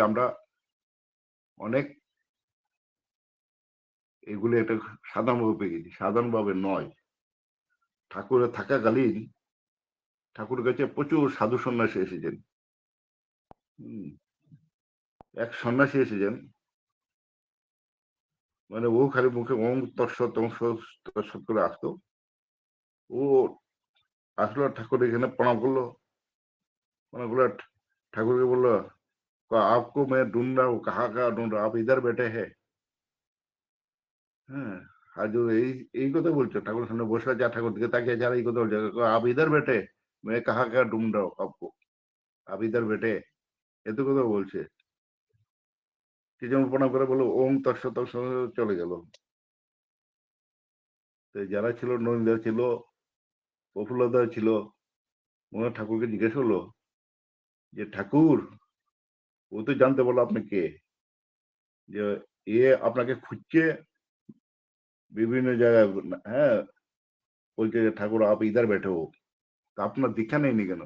আমরা অনেক এগুলো এটা সাধারণভাবে পেয়ে গেছি। সাধারণভাবে নয়। ঠাকুরের থাকাকালীন ঠাকুর কাছে প্রচুর সাধু সন্ন্যাসী এসেছেন। এক সন্ন্যাসী এসেছেন। মানে ও খালি মুখে ওম তৎসৎ ওম তৎসৎ করে আসতো। ও আসলো ঠাকুর এখানে প্রণাম করল। প্রণাম করল ঠাকুরকে বলল "का आपको मैं ढूंढ रहा हूँ कहाँ कहाँ ढूंढ रहा हूँ आप इधर बैठे हैं হ্যাঁ আর जो এই এই কথা বলছো ঠাকুর সামনে বসে যা ঠাকুর দিকে তাকিয়ে যারা এই কথা বলছে "का आप इधर बैठे मैं कहाँ कहाँ ढूंढ रहा हूँ आपको आप इधर बैठे এত কথা বলছে কি যেমন প্রণাম করে বললো ওম তৎসৎ তৎসৎ চলে গেল তো যারা ছিল নন্দা ছিল প্রফুল্লদা ছিল মনে ঠাকুরকে জিজ্ঞেস করলো যে ঠাকুর ও তো জানতে বলল আপনি কে? যে এ আপনাকে খুঁজছে বিভিন্ন জায়গায় হ্যাঁ? বলছে যে, ঠাকুর আপ ইধার বেঠে। হো তা আপনার দীক্ষা নেয়নি কেন?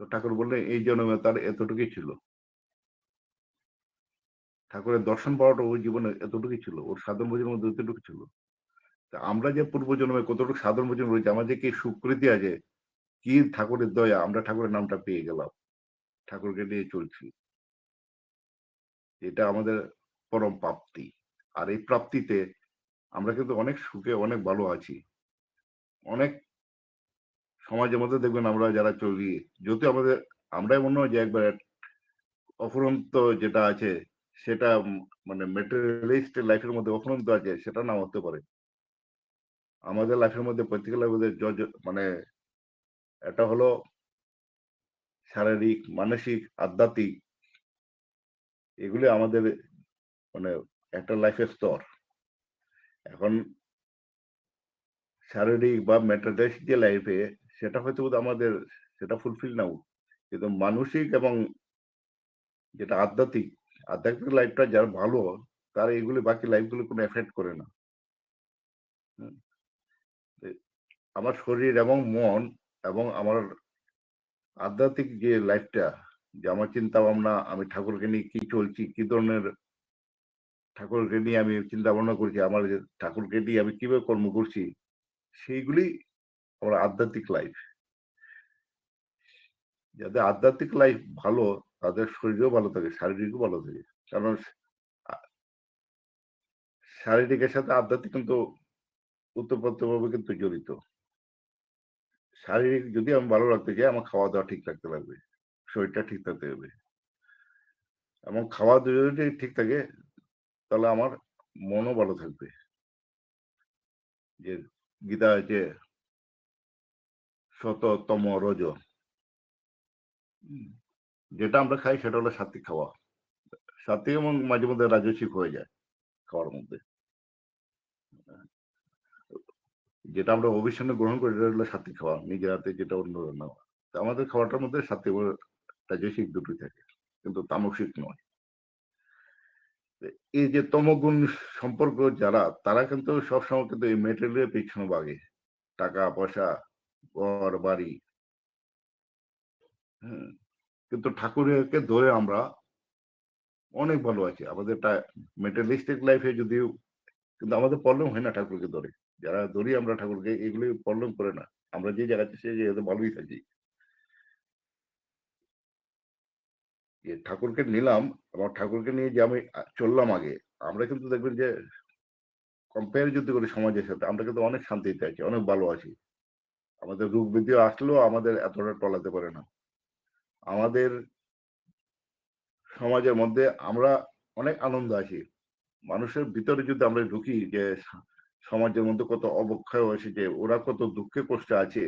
তো ঠাকুর বললেন, এই জন্মে তার এতটুকুই ছিল। ঠাকুরের দর্শন পাওয়াটা ওর জীবনে এতটুকুই ছিল, ওর সাধন ভোজনের মধ্যে এতটুকু ছিল। তা আমরা যে পূর্বজন্মে কতটুকু সাধন ভোজন রয়েছে, আমাদের কি সুকৃতি আছে? কি ঠাকুরের দয়া, আমরা ঠাকুরের নামটা পেয়ে গেলাম। ঠাকুরকে নিয়ে চলছি। এটা আমাদের পরম প্রাপ্তি। আর এই প্রাপ্তিতে আমরা কিন্তু অনেক সুখে, অনেক ভালো আছি। অনেক সমাজের মধ্যে দেখবেন আমরা যারা চলি যদি আমাদের, আমরাই মনে হয় যে একবার অফুরন্ত যেটা আছে, সেটা মানে মেটেরিয়ালিস্ট লাইফের মধ্যে অফুরন্ত আছে, সেটা না হতে পারে। আমাদের লাইফের মধ্যে প্রত্যেকের লাইফের মানে এটা হলো শারীরিক, মানসিক, আধ্যাত্মিক এগুলি আমাদের মানে একটা লাইফের স্তর এখন শারীরিক বা মেটারিয়ালিস্টিক যে লাইফে সেটা হয়তো আমাদের সেটা ফুলফিল নাও কিন্তু মানসিক এবং যেটা আধ্যাত্মিক আধ্যাত্মিক লাইফটা যার ভালো, তার এগুলি বাকি লাইফগুলো কোনো এফেক্ট করে না। আমার শরীর এবং মন এবং আমার আধ্যাত্মিক যে লাইফটা যে আমার চিন্তা ভাবনা আমি ঠাকুরকে নিয়ে কি চলছি, কি ধরনের ঠাকুরকে নিয়ে আমি চিন্তা ভাবনা করছি, আমার যে ঠাকুরকে নিয়ে আমি কীভাবে কর্ম করছি, সেইগুলি আমার আধ্যাত্মিক লাইফ যাদের আধ্যাত্মিক লাইফ ভালো, তাদের শরীরও ভালো থাকে, শারীরিকও ভালো থাকে। কারণ শারীরিকের সাথে আধ্যাত্মিক কিন্তু ওতপ্রোতভাবে কিন্তু জড়িত। শারীরিক যদি আমি ভালো রাখতে চাই আমার খাওয়া দাওয়া ঠিক রাখতে লাগবে। শরীরটা ঠিক থাকতে হবে। এবং খাওয়া দাওয়া যদি ঠিক থাকে, তাহলে আমার মনও ভালো থাকবে। যে গীতা আছে শততম রজ। যেটা আমরা খাই, সেটা হলো সাত্বিক খাওয়া। সাত্বিক এবং মাঝে মধ্যে রাজস্বিক হয়ে যায় খাওয়ার মধ্যে। যেটা আমরা অভিসন্ধে গ্রহণ করি, সেটা হলো সাত্বিক খাওয়া। নিজের হাতে যেটা অন্য রান্না। আমাদের খাওয়াটার মধ্যে সাত্বিক ও রাজস্বিক দুটোই থাকে, কিন্তু তামসিক নয়। এই যে তমগুণ সম্পর্ক যারা, তারা কিন্তু সবসময় কিন্তু এই মেটেরিয়ালের পিছনে বাগে। টাকা, পয়সা, ঘর, বাড়ি। হ্যাঁ কিন্তু ঠাকুরকে ধরে আমরা অনেক ভালো আছি। আমাদের মেটেরিয়ালিস্টিক লাইফে যদিও, কিন্তু আমাদের প্রবলেম হয় না ঠাকুরকে ধরে। যারা ধরি আমরা ঠাকুরকে এগুলি প্রবলেম করে না, আমরা যে জায়গাতে সে জায়গাতে ভালোই থাকি ঠাকুরকে নিলাম, এবং ঠাকুরকে নিয়ে যে আমি চললাম আগে, আমরা কিন্তু দেখবেন যে কম্পেয়ার যদি করি সমাজের সাথে, আমরা কিন্তু অনেক শান্তিতে আছি, অনেক ভালো আছি। আমাদের রোগ ব্যাধি আসলেও আমাদের এতটা টলাতে পারে না। আমাদের সমাজের মধ্যে আমরা অনেক আনন্দ আছি। মানুষের ভিতরে যদি আমরা ঢুকি যে সমাজের মধ্যে কত অবক্ষয় এসেছে ওরা কত দুঃখে কষ্টে আছে,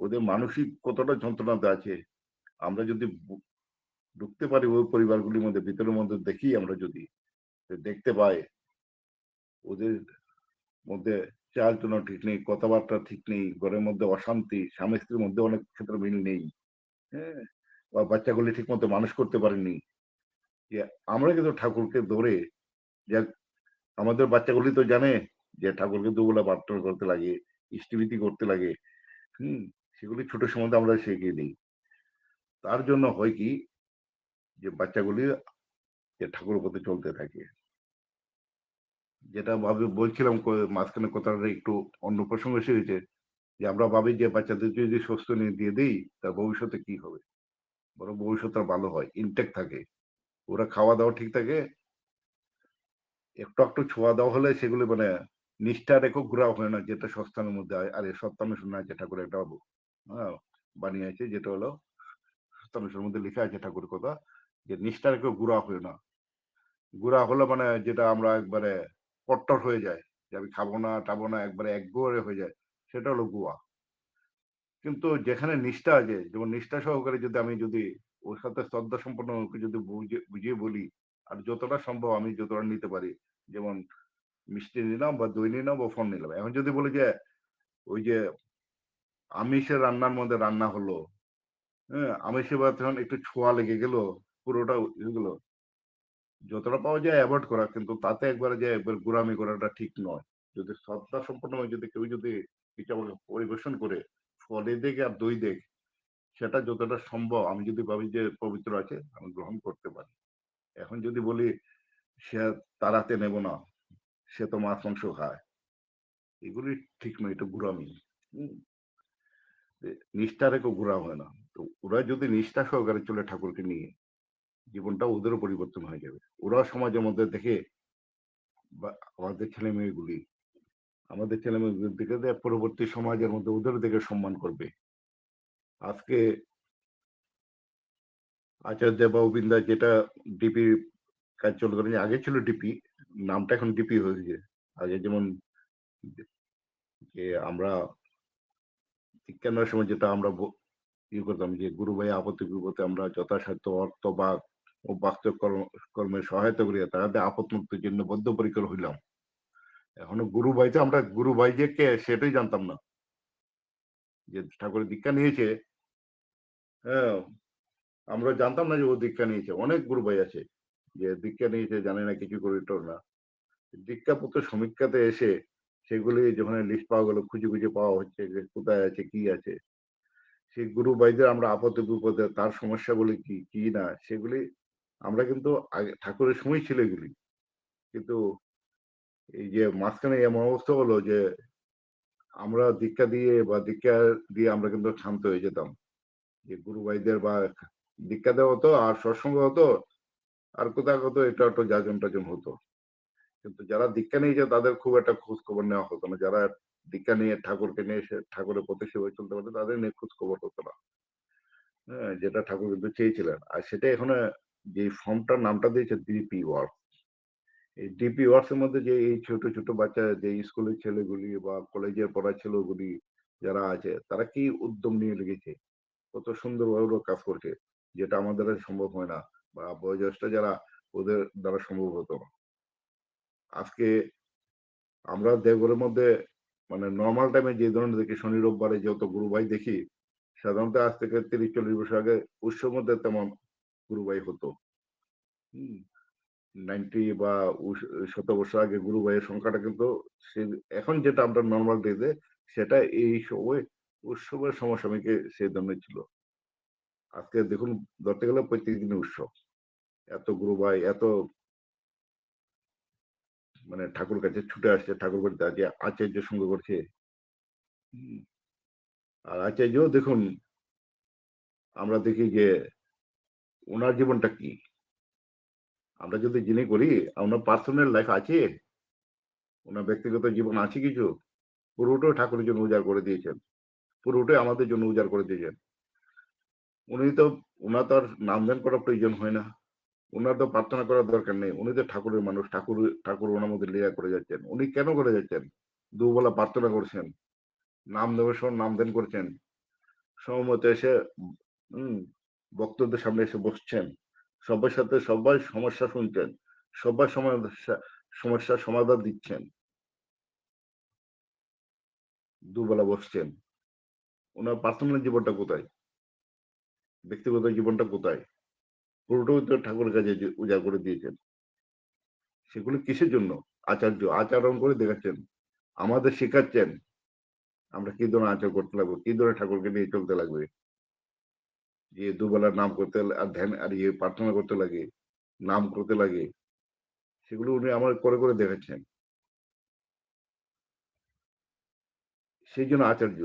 ওদের মানসিক কতটা যন্ত্রণাতে আছে, আমরা যদি ঢুকতে পারি ওই পরিবারগুলির মধ্যে, ভিতরের মধ্যে দেখি আমরা যদি দেখতে পাই ওদের মধ্যে চাল চলনা ঠিক নেই, কথাবার্তা ঠিক নেই, ঘরের মধ্যে অশান্তি, স্বামী স্ত্রীর মধ্যে অনেক ক্ষেত্রে মিল নেই হ্যাঁ বা বাচ্চাগুলি ঠিক মতো মানুষ করতে পারেনি যে আমরা কিন্তু ঠাকুরকে ধরে যে আমাদের বাচ্চাগুলি তো জানে যে ঠাকুরকে দুবেলা প্রার্থনা করতে লাগে ইষ্টভীতি করতে লাগে, হুম, সেগুলি ছোট সময় আমরা শিখিয়ে দিই। তার জন্য হয় কি, যে বাচ্চাগুলি যে ঠাকুরের পথে চলতে থাকে। যেটা ভাবি, বলছিলাম মাঝখানে কথাটা একটু অন্য প্রসঙ্গ এসেছে যে আমরা ভাবি যে বাচ্চাদের যদি সুস্থ নিয়ে দিয়ে দিই, তার ভবিষ্যতে কি হবে? বরং ভবিষ্যৎ তার ভালো হয় ইনটেক থাকে। ওরা খাওয়া দাওয়া ঠিক থাকে, একটু একটু ছোঁয়া দেওয়া হলে সেগুলি মানে নিষ্ঠা রেখো ঘোরা হয় না যেটা সস্তানের মধ্যে হয় আর সপ্তামেশ্বর না যেটা করে একটা হ্যাঁ, বানিয়েছে যেটা হলো সপ্তামেশ্বর মধ্যে লেখা আছে ঠাকুর কথা যে নিষ্ঠা রেখে ঘোরা হয় না ঘোরা হলে মানে যেটা আমরা একবারে কট্টর হয়ে যায় যে আমি খাব না টাবো না একবারে একগোয়ারে হয়ে যায় সেটা হলো গোয়া কিন্তু যেখানে নিষ্ঠা আছে যেমন নিষ্ঠা সহকারে যদি আমি যদি ওর সাথে শ্রদ্ধা সম্পন্ন যদি বুঝিয়ে বলি আর যতটা সম্ভব আমি যতটা নিতে পারি যেমন মিষ্টি নিলাম বা দই নিলাম বা ফোন নিলাম। এখন যদি বলি যে, ওই যে আমিষের রান্নার মধ্যে রান্না হলো হ্যাঁ আমিষে বা তখন একটু ছোঁয়া লেগে গেল, পুরোটা এগুলো যতটা পাওয়া যায় অ্যাভয়েড করা। কিন্তু তাতে একবারে যে একবার গুড়ামি করাটা ঠিক নয়। যদি শ্রদ্ধা সম্পন্ন যদি কেউ যদি কিছু পরিবেশন করে, ফলে দেখ আর দই দেখ, সেটা যতটা সম্ভব আমি যদি ভাবি যে পবিত্র আছে, আমি গ্রহণ করতে পারি। এখন যদি বলি সে তারাতে নেব না সে তো মাছ মাংস খায়। এগুলি ঠিক নয়, এটা গুড়ামি নিষ্ঠা রেখে ঘোরা হয় না। তো ওরা যদি নিষ্ঠা সহকারে চলে ঠাকুরকে নিয়ে জীবনটা ওদেরও পরিবর্তন হয়ে যাবে। ওরা সমাজের মধ্যে দেখে, বা আমাদের ছেলে মেয়েগুলি আমাদের ছেলে মেয়েগুলির দিকে পরবর্তী সমাজের মধ্যে ওদের দিকে সম্মান করবে। আজকে আচার্য বাবুবিন্দা যেটা ডিপি কাজ চল করেন আগে ছিল ডিপি নামটা এখন ডিপি হয়েছে আগে যেমন যে আমরা শিক্ষানোর সময় যেটা আমরা ইয়ে করতাম যে গুরু ভাই আপত্তি বিপদে আমরা যথাসাধ্য অর্থ বা ও বাস্তব কর্ম- সহায়তা করিয়া তাহাদের আপদ মুক্তির জন্য বদ্ধপরিকর হইলাম। এখনও গুরু ভাইতে আমরা, গুরু ভাই যে কে সেটাই জানতাম না। যে ঠাকুরের দীক্ষা নিয়েছে হ্যাঁ আমরা জানতাম না যে ও দীক্ষা নিয়েছে। অনেক গুরু ভাই আছে। যে দীক্ষা নিয়েছে জানে না কিছু করে না। দীক্ষাপত্র সমীক্ষাতে এসে সেগুলি যখন লিস্ট পাওয়া গেল, খুঁজে খুঁজে পাওয়া হচ্ছে যে কোথায় আছে, কি আছে। সেই গুরু ভাইদের আমরা আপদে বিপদে, তার সমস্যাগুলি কি কি না, সেগুলি আমরা কিন্তু আগে, ঠাকুরের সময় ছিল এগুলি। কিন্তু এই যে মাঝখানে এমন অবস্থা হলো যে আমরা দীক্ষা দিয়ে বা দীক্ষা দিয়ে আমরা কিন্তু শান্ত হয়ে যেতাম। যে গুরু ভাইদের বা দীক্ষা দেওয়া হতো আর সৎসঙ্গ হতো আর কোথাও হতো, এটা একটু যাজন টাজন হতো। কিন্তু যারা দীক্ষা নিয়েছে, তাদের খুব একটা খোঁজ খবর নেওয়া হতো না। যারা দীক্ষা নিয়ে ঠাকুরকে নিয়ে এসে, ঠাকুরের প্রতি সেবায় চলতে পারতো, তাদের নিয়ে খোঁজ খবর হতো না। হ্যাঁ যেটা ঠাকুর কিন্তু চেয়েছিলেন। আর সেটা এখানে যে ফর্মটার নামটা দিয়েছে ডিপি ওয়ার্ক এই ডিপি ওয়ার্কস এর মধ্যে যে এই ছোট ছোট বাচ্চা, যে স্কুলের ছেলেগুলি বা কলেজের পড়া ছেলেগুলি যারা আছে, তারা কি উদ্যম নিয়ে লেগেছে কত সুন্দরভাবে ওরা কাজ করছে, যেটা আমাদের সম্ভব হয় না। বা বয়োজ্যেষ্ঠ যারা, ওদের দ্বারা সম্ভব হতো না। আজকে আমরা দেবঘরের মধ্যে মানে নর্মাল টাইমে যে ধরনের দেখি, শনি, রোববারে যত গুরু ভাই দেখি, সাধারণত আজ থেকে তিরিশ চল্লিশ বছর আগে উৎসব মধ্যে তেমন গুরু ভাই হতো। হম নাইনটি বা শত বছর আগে গুরু ভাইয়ের সংখ্যাটা কিন্তু এখন যেটা আমরা নর্মাল ডেতে সেটা এই সময় উৎসবের সমসাময়িকে সেই ধরনের ছিল। আজকে দেখুন, ধরতে গেলে প্রত্যেক দিনই উৎসব। এত গুরু ভাই এত মানে ঠাকুর কাছে ছুটে আসছে, ঠাকুর বাড়িতে আজকে আচার্য সঙ্গ করছে। আর আচার্য, দেখুন, আমরা দেখি যে ওনার জীবনটা কি? আমরা যদি যিনি করি ওনার পার্সোনাল লাইফ আছে? ওনার ব্যক্তিগত জীবন আছে কিছু? পুরোটাই ঠাকুরের জন্য উজাড় করে দিয়েছেন। পুরোটাই আমাদের জন্য উজাড় করে দিয়েছেন। উনি তো ওনার তো আর নাম ধ্যান করার প্রয়োজন হয় না। ওনার তো প্রার্থনা করার দরকার নেই। উনি তো ঠাকুরের মানুষ, ঠাকুর ঠাকুর ওনার মধ্যে লীলা করে যাচ্ছেন। উনি কেন করে যাচ্ছেন? দুবেলা প্রার্থনা করছেন। নাম দেওয়ার সময় নাম দান করছেন। সময়মতো এসে, হম ভক্তদের সামনে এসে বসছেন। সবার সাথে সবাই সমস্যা শুনছেন। সবার সমস্যা সমস্যার সমাধান দিচ্ছেন। দুবেলা বসছেন। ওনার পার্সোনাল জীবনটা কোথায়? ব্যক্তিগত জীবনটা কোথায়? পুরোটাই তো ঠাকুরের কাছে উজাড় করে দিয়েছেন। সেগুলো কিসের জন্য? আচার্য আচরণ করে দেখাচ্ছেন। আমাদের শেখাচ্ছেন। আমরা কি ধরনের আচরণ করতে লাগবো? কি ধরনের ঠাকুরকে নিয়ে চলতে লাগবে? যে দুবেলা নাম করতে আর ধ্যান, আর ইয়ে প্রার্থনা করতে লাগে, নাম করতে লাগে, সেগুলো উনি আমার করে করে দেখাচ্ছেন। সেই জন্য আচার্য,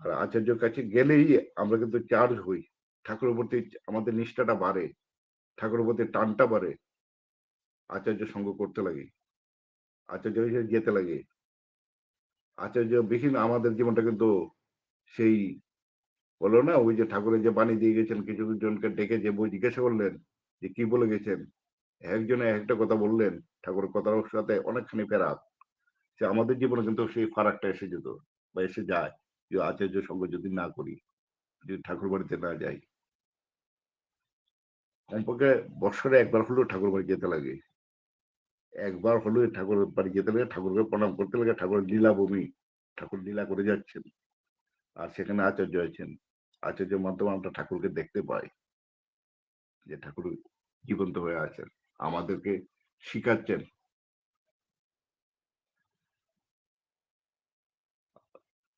আর আচার্যর কাছে গেলেই আমরা কিন্তু চার্জ হই। ঠাকুরের প্রতি আমাদের নিষ্ঠাটা বাড়ে ঠাকুরের প্রতি টানটা বাড়ে, আচার্য সঙ্গ করতে লাগে, আচার্য হিসেবে যেতে লাগে। আচার্য বিহীন আমাদের জীবনটা কিন্তু সেই বলো না, ওই যে ঠাকুরের যে বাণী দিয়ে গেছেন, কিছু জনকে ডেকে যে বই জিজ্ঞাসা করলেন যে কি বলে গেছেন? একজনে একটা কথা বললেন ঠাকুরের কথার সাথে অনেকখানি ফেরাত। সে আমাদের জীবনে কিন্তু সেই ফারাকটা এসে যেত বা এসে যায়, যে আচার্য সঙ্গ যদি না করি, যদি ঠাকুর বাড়িতে না যাই। কমপক্ষে বছরে একবার হলেও ঠাকুর বাড়ি যেতে লাগে। একবার হলেও ঠাকুর বাড়ি যেতে লাগে, ঠাকুরকে প্রণাম করতে লাগে ঠাকুরের লীলাভূমি, ঠাকুর লীলা করে যাচ্ছেন। আর সেখানে আচার্য আছেন। আচার্যের মাধ্যমে আমরা ঠাকুরকে দেখতে পাই যে ঠাকুর জীবন্ত হয়ে আছেন, আমাদেরকে শিখাচ্ছেন।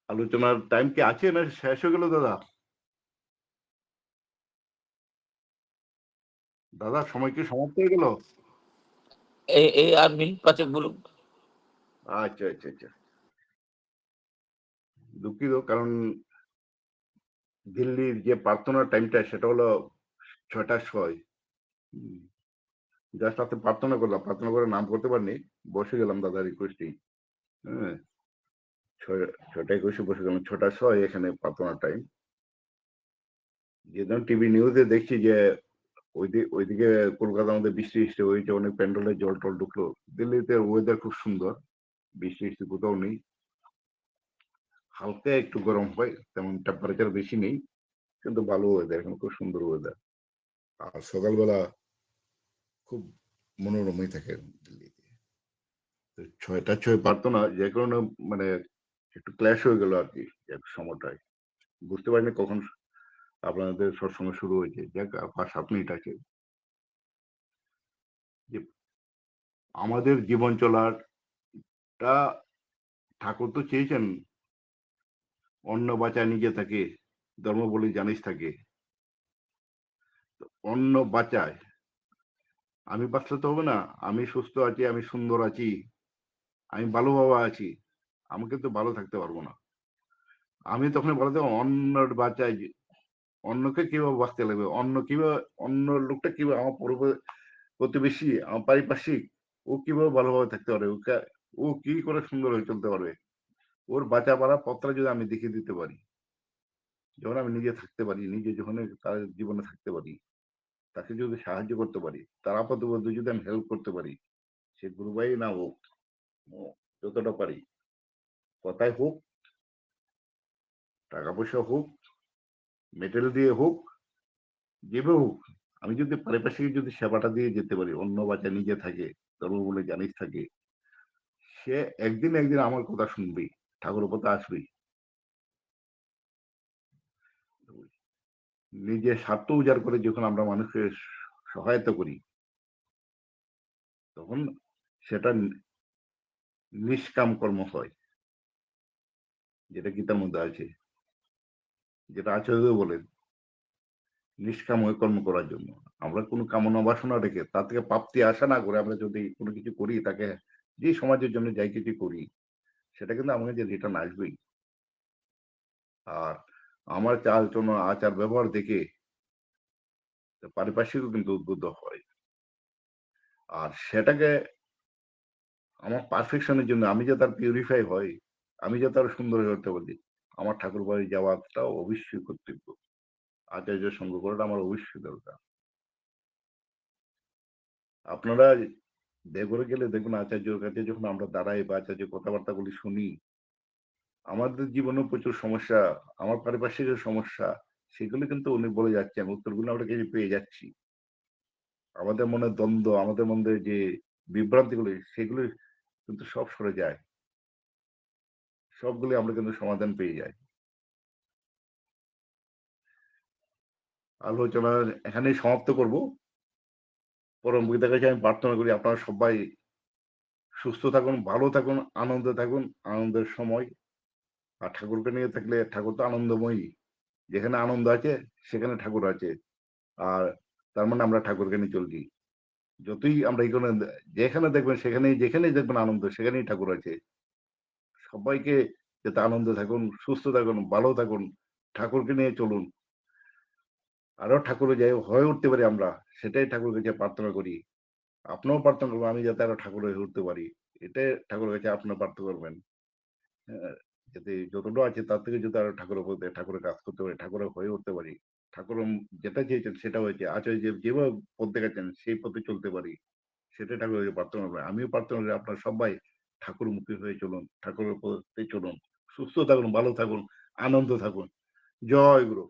আলোচনার টাইম কি আছে না শেষ হয়ে গেল দাদা? দাদা সময় কি সমাপ্ত হয়ে গেল? এই এই আর মিনিট পাঁচেক বলুন। আচ্ছা আচ্ছা আচ্ছা। দুঃখিত কারণ দিল্লির যে প্রার্থনার টাইমটা সেটা হলো ছটা ছয়। জাস্ট রাতে প্রার্থনা করলাম প্রার্থনা করে নাম করতে পারিনি বসে গেলাম দাদা রিকোয়েস্টেই হ্যাঁ। ছটা একুশে বসে গেলাম ছটা ছয় এখানে প্রার্থনার টাইম যেদিন টিভি নিউজে দেখছি যে ওইদিকে ওইদিকে কলকাতার মধ্যে বৃষ্টি বৃষ্টি হয়েছে অনেক প্যান্ডেলে জল টল ঢুকলো। দিল্লিতে ওয়েদার খুব সুন্দর, বৃষ্টি বৃষ্টি কোথাও নেই। হালকা একটু গরম হয়, তেমন টেম্পারেচার বেশি নেই, কিন্তু ভালো ওয়েদার এখন খুব সুন্দর ওয়েদার আর সকালবেলা খুব মনোরমই থাকে দিল্লিতে। ছয়টা, ছয় পারতো না, যে কারণে মানে একটু ক্ল্যাশ হয়ে গেল আর কি, এক সময়টায়। বুঝতে পারিনি কখন আপনাদের সৎসঙ্গ শুরু হয়েছে। যাক সাত মিনিট আছে। যে আমাদের জীবন চলার টা ঠাকুর তো চেয়েছেন। অন্ন বাঁচায় নিজে থাকে, ধর্ম বলে জানিস থাকে। তো অন্ন বাঁচায়। আমি বাঁচলে তো হবে না। আমি সুস্থ আছি, আমি সুন্দর আছি, আমি ভালোভাবে আছি। আমাকে তো ভালো থাকতে পারব না। আমি তখন বলতে অন্য বাঁচাই যে অন্যকে কীভাবে বাঁচতে লাগবে? অন্য কীভাবে, অন্য লোকটা কীভাবে আমার পূর্ব প্রতিবেশী, আমার পারিপার্শ্বিক, ও কীভাবে ভালোভাবে থাকতে পারে? ওকে, ও কি করে সুন্দর হয়ে চলতে পারবে? ওর বাঁচা পারা পথটা যদি আমি দেখিয়ে দিতে পারি, যখন আমি নিজে থাকতে পারি, নিজে যখন তার জীবনে থাকতে পারি, তাকে যদি সাহায্য করতে পারি, তার আপাত যদি আমি হেল্প করতে পারি, সে গুরুবাই না হোক যতটা পারি, কথায় হোক, টাকা পয়সা হোক মেটেল দিয়ে হোক, যেভাবে হোক, আমি যদি পারিপার্শ্বিক যদি সেবাটা দিয়ে যেতে পারি, অন্য বাচ্চা নিজে থাকে ধর্ম বলে জানিস থাকে, সে একদিন একদিন আমার কথা শুনবে ঠাকুরের কথা আসবেই। নিজের স্বার্থ উজাড় করে যখন আমরা মানুষকে সহায়তা করি, তখন সেটা নিষ্কাম কর্ম হয়, যেটা গীতার মধ্যে আছে। যেটা আচার্য বলেন নিষ্কাম হয়ে কর্ম করার জন্য। আমরা কোনো কামনা বাসনা রেখে তার থেকে প্রাপ্তি আশা না করে আমরা যদি কোনো কিছু করি, তাকে যে সমাজের জন্য যাই কিছু করি, সেটা কিন্তু আমাকে যে রিটার্ন আসবেই। আর আমার চাল চলন আচার, ব্যবহার দেখে পারিপার্শ্বিকও কিন্তু উদ্বুদ্ধ হয়। আর সেটাকে আমার পারফেকশনের জন্য আমি যে তার পিউরিফাই হয়, আমি যে তার সুন্দর উঠতে পারি আমার ঠাকুর বাড়ি যাওয়াটাও অবশ্যই কর্তব্য। আচার্য সঙ্গ করাটা আমার অবশ্যই দরকার। আপনারা দেবরে গেলে দেখুন আচার্যর কাছে যখন আমরা দাঁড়াই বা আচার্য কথাবার্তা বলি শুনি, আমাদের জীবনেও প্রচুর সমস্যা, আমার পারিপার্শ্বিক সমস্যা, সেগুলো কিন্তু উনি বলে যাচ্ছেন, উত্তরগুলো আমরা কিছু পেয়ে যাচ্ছি। আমাদের মনে দ্বন্দ্ব, আমাদের মধ্যে যে বিভ্রান্তিগুলি, সেগুলি কিন্তু সব সরে যায়। সবগুলি আমরা কিন্তু সমাধান পেয়ে যাই। আলোচনা এখানেই সমাপ্ত করব। পরম পিতার কাছে আমি প্রার্থনা করি, আপনারা সবাই সুস্থ থাকুন, ভালো থাকুন, আনন্দে থাকুন, আনন্দের সময়। আর ঠাকুরকে নিয়ে থাকলে ঠাকুর তো আনন্দময়ী। যেখানে আনন্দ আছে, সেখানে ঠাকুর আছে। আর তার মানে আমরা ঠাকুরকে নিয়ে চলছি। যতই আমরা এখানে যেখানে দেখবেন, সেখানেই, যেখানেই দেখবেন আনন্দ, সেখানেই ঠাকুর আছে। সবাইকে যাতে আনন্দ থাকুন সুস্থ থাকুন ভালো থাকুন ঠাকুরকে নিয়ে চলুন। আরও ঠাকুর যাই হয়ে উঠতে পারি আমরা সেটাই ঠাকুর কাছে প্রার্থনা করি। আপনিও প্রার্থনা করবেন আমি যাতে আরও ঠাকুর হয়ে উঠতে পারি। এটাই ঠাকুরের কাছে আপনার প্রার্থনা করবেন। হ্যাঁ, যাতে যতটা আছে তার থেকে যদি আরও ঠাকুরের দিয়ে ঠাকুরের কাজ করতে পারি ঠাকুরের হয়ে উঠতে পারি। ঠাকুর যেটা চেয়েছেন সেটা হয়েছে। আচার্য যেভাবে পথ দেখাচ্ছেন সেই পথে চলতে পারি। সেটাই ঠাকুরের প্রার্থনা করবেন। আমিও প্রার্থনা করি আপনার সবাই। ঠাকুর মুখী হয়ে চলুন, ঠাকুরের পথে চলুন। সুস্থ থাকুন, ভালো থাকুন, আনন্দ থাকুন। জয় গুরু।